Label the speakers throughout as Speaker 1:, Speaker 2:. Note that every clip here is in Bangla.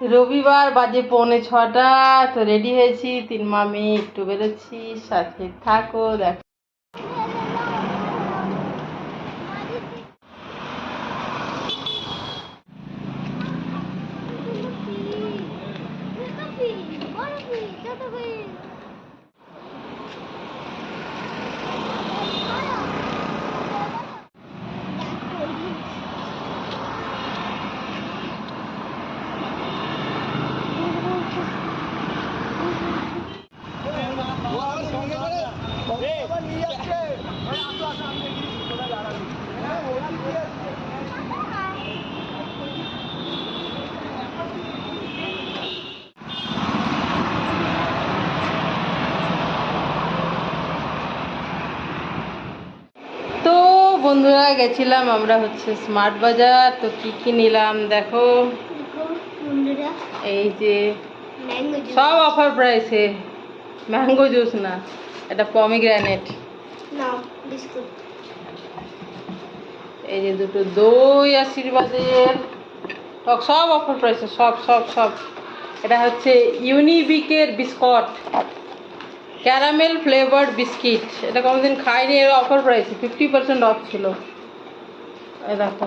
Speaker 1: রবিবার বাজে পৌনে ছটা তো রেডি হয়েছি তিন মামি একটু বেরোচ্ছি সাথে থাকো দেখো তো বন্ধুরা গেছিলাম আমরা হচ্ছে স্মার্ট বাজার, তো কি কি নিলাম দেখো। এই যে সব অফার প্রাইসে ম্যাঙ্গো জুস না, এটা পমিগ্রানেট এই যে দুটো দই আশীর্বাদের টক সব অফার প্রাইসে সব সব সব। এটা হচ্ছে ইউনিবিকের বিস্কট। ক্যারামেল ফ্লেভার্ড বিস্কিট এটা কোনোদিন খাইনি এর অফার প্রাইসে ফিফটি পার্সেন্ট অফ ছিল। দেখো।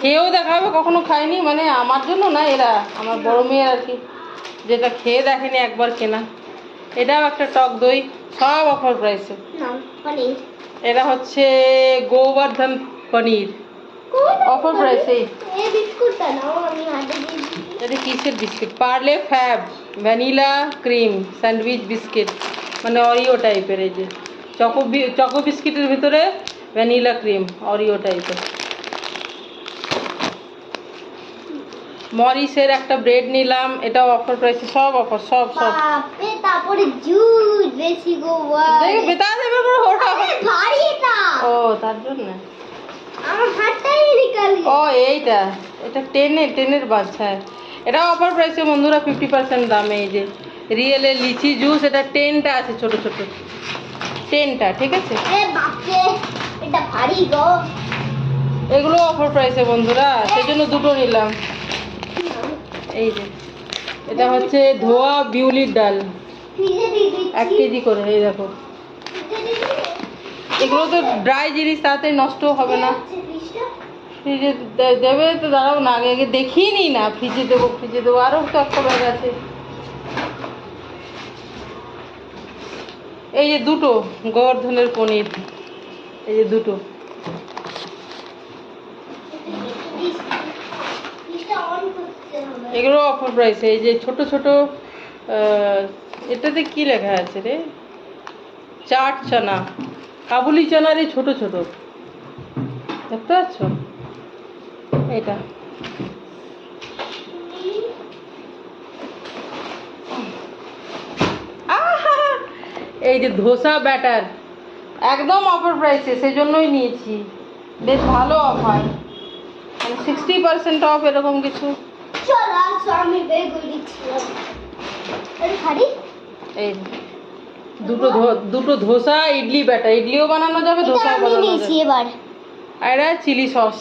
Speaker 1: খেয়েও দেখাবে কখনো খাইনি মানে আমার জন্য না এরা আমার বড় মেয়ের আর কি যেটা খেয়ে দেখেনি একবার কেনা। এটাও একটা টক দই সব অফার প্রাইসে এটা হচ্ছে গোবর্ধন পনির। অফার প্রাইসে এটা কিসের biscuit? Parle Fab vanilla cream sandwich biscuit. মানে অরিও টাইপের এই যে। চকো চকো বিস্কিটের ভিতরে ভ্যানিলা ক্রিম অরিও টাইপের মরিসের একটা ব্রেড নিলাম এটা অফার প্রাইসে সব অফার সব সব।
Speaker 2: তারপরে জুস বেশি গো
Speaker 1: দেখে বেতা দেবে পুরো ওটা
Speaker 2: ভারী এটা।
Speaker 1: ও তার জন্য।
Speaker 2: আমার হাতটাই নিকাল
Speaker 1: ও এইটা এটা টেনে টেনের বাচ্চা এটা অফার প্রাইসে বন্ধুরা ফিফটি পার্সেন্ট দামে এই যে। রিয়েলের লিচি জুস এটা টেনটা আছে ছোট ছোট। টেনটা ঠিক আছে? এগুলো অফার প্রাইসে বন্ধুরা সেজন্য দুটো নিলাম। এই যে এটা হচ্ছে ধোয়া বিউলির ডাল। এক কেজি করে এই দেখো। এগুলো তো ড্রাই জিনিস তাড়াতাড়ি নষ্ট হবে না। ফ্রিজে দেবে তো দাঁড়াও না আগে আগে দেখিয়ে নিই না। ফ্রিজে দেবো ফ্রিজে দেবো আরও তো একটা ব্যাগ আছে। এই যে দুটো, গোবর্ধনের পনির, এই যে দুটো। এগুলো অফার প্রাইসে এই যে ছোট ছোট এটাতে কি লেখা আছে রে? চাট চানা, কাবুলি চানার এই ছোট ছোট। দেখতে পাচ্ছ? এটা এই যে ধোসা ব্যাটার একদম অফার প্রাইসে সেই জন্যই নিয়েছি। বেশ ভালো অফার মানে সিক্সটি পার্সেন্ট অফ এরকম কিছু। এই দুটো দুটো ধোসা ইডলি ব্যাটার। ইডলিও বানানো যাবে ধোসাও বানানো যাবে।
Speaker 2: এবার।
Speaker 1: আর এটা চিলি সস।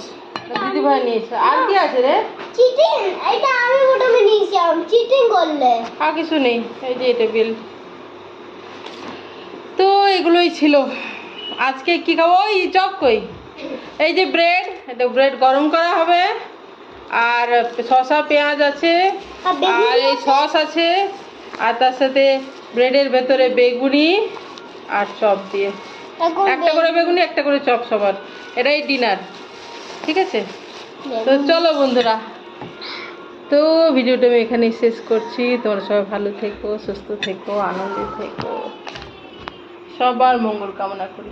Speaker 1: দিদি ভাই নিয়েছে। আর কি আছে রে?
Speaker 2: চিটিং? এটা আমি প্রথমে নিয়েছিলাম। চিটিং করলে।
Speaker 1: আর কিছু নেই। এই যে এটা বিল তো এগুলোই ছিল। আজকে কি খাব? ওই চপ কই। এই যে ব্রেড এটা ব্রেড গরম করা হবে। আর শসা পেঁয়াজ আছে।
Speaker 2: আর
Speaker 1: এই সস আছে। আর তার সাথে ব্রেডের ভেতরে বেগুনি আর চপ দিয়ে। একটা করে বেগুনি? একটা করে চপ সবার। এটাই ডিনার ঠিক আছে? তো চলো বন্ধুরা। তো ভিডিওটা আমি এখানেই শেষ করছি। তোমরা সবাই ভালো থেকো সুস্থ থেকো আনন্দে থেকো। সবার মঙ্গল কামনা করি।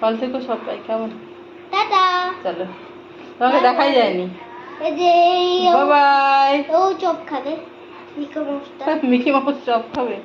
Speaker 1: ভালো থেকো সবাই কেমন?
Speaker 2: টাটা।
Speaker 1: চলো। তোমাকে দেখাই যায়নি।
Speaker 2: এই যে
Speaker 1: বাই
Speaker 2: ও চপ খাবে।
Speaker 1: মিকি মাউস চপ খাবে।